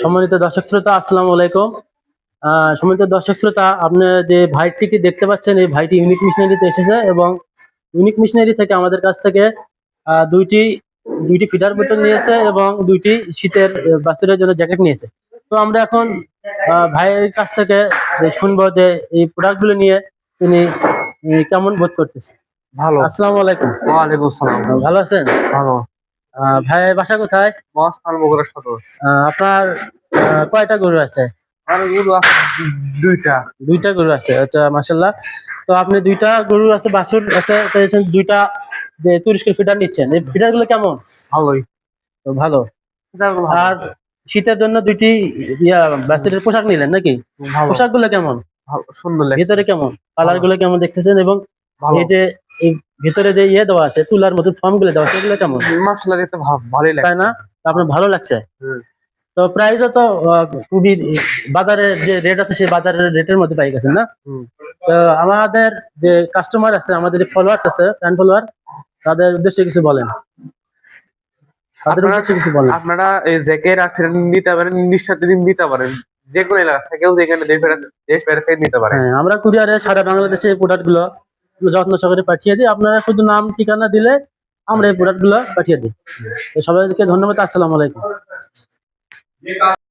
সম্মানিত দর্শক শ্রোতা আসসালামু আলাইকুম। সম্মানিত দর্শক শ্রোতা আপনি যে ভাইটিকে দেখতে পাচ্ছেন এই ভাইটি ইউনিক মিশনারিতে এসেছে এবং ইউনিক মিশনারি থেকে আমাদের কাছ থেকে দুইটি দুইটি ফিডার বোতল নিয়েছে এবং দুইটি শীতের বাছুরের জন্য জ্যাকেট নিয়েছে। তো আমরা এখন ভাইয়ের কাছ থেকে শুনব যে এই প্রোডাক্টগুলো নিয়ে তিনি কেমন বোধ করতেছে। ভালো। আসসালামু আলাইকুম। ওয়ালাইকুম আসসালাম। ভালো আছেন? ভালো। ভাইয়ের বাসা কোথায়? মহাস্থান বগুড়া সদর আপনার কয়টা গরু আছে? দুইটা। দুইটা গরু আছে আচ্ছা মাসাল্লাহ তো আপনি দুইটা গরু আছে বাছুর আছে দুইটা যে তুরস্কের ফিডার নিচ্ছেন এই ফিডারগুলো কেমন? ভালোই। তো ভালো। আর শীতের জন্য দুইটি ইয়া বাছুরের পোশাক নিলেন নাকি? পোশাকগুলো কেমন? সুন্দর লাগছে। ভিতরে কেমন? কালারগুলো কেমন দেখতেছেন? এবং এই যে ভিতরে যে ইয়ে দেওয়া আছে তুলার মতো ফর্মগুলো দেওয়া আছে এগুলো কেমন? তাই না? আপনার ভালো লাগছে? তো প্রাইসও তো খুবই বাজারের যে রেট আছে সেই বাজারের রেটের মধ্যে পাই গেছেন না? তো আমাদের যে কাস্টমার আছে আমাদের যে ফলোয়ার্স আছে ফ্যান ফলোয়ার তাদের উদ্দেশ্যে কিছু বলেন। আপনারা- এই জ্যাকেট আর ফেরত নিতে পারেন নিঃস্বার্থে দিন দিতে পারেন। যে কোনো এলাকা থেকেও যেখানে দেশ বেড়া- দেশ বেড়া নিতে পারেন। হ্যাঁ আমরা কুরিয়ারে সারা বাংলাদেশে প্রোডাক্টগুলো যত্ন সহকারে পাঠিয়ে দিই। আপনারা শুধু নাম, ঠিকানা দিলে আমরা এই প্রোডাক্টগুলো পাঠিয়ে দিই। সবাইকে ধন্যবাদ, আসসালামু আলাইকুম।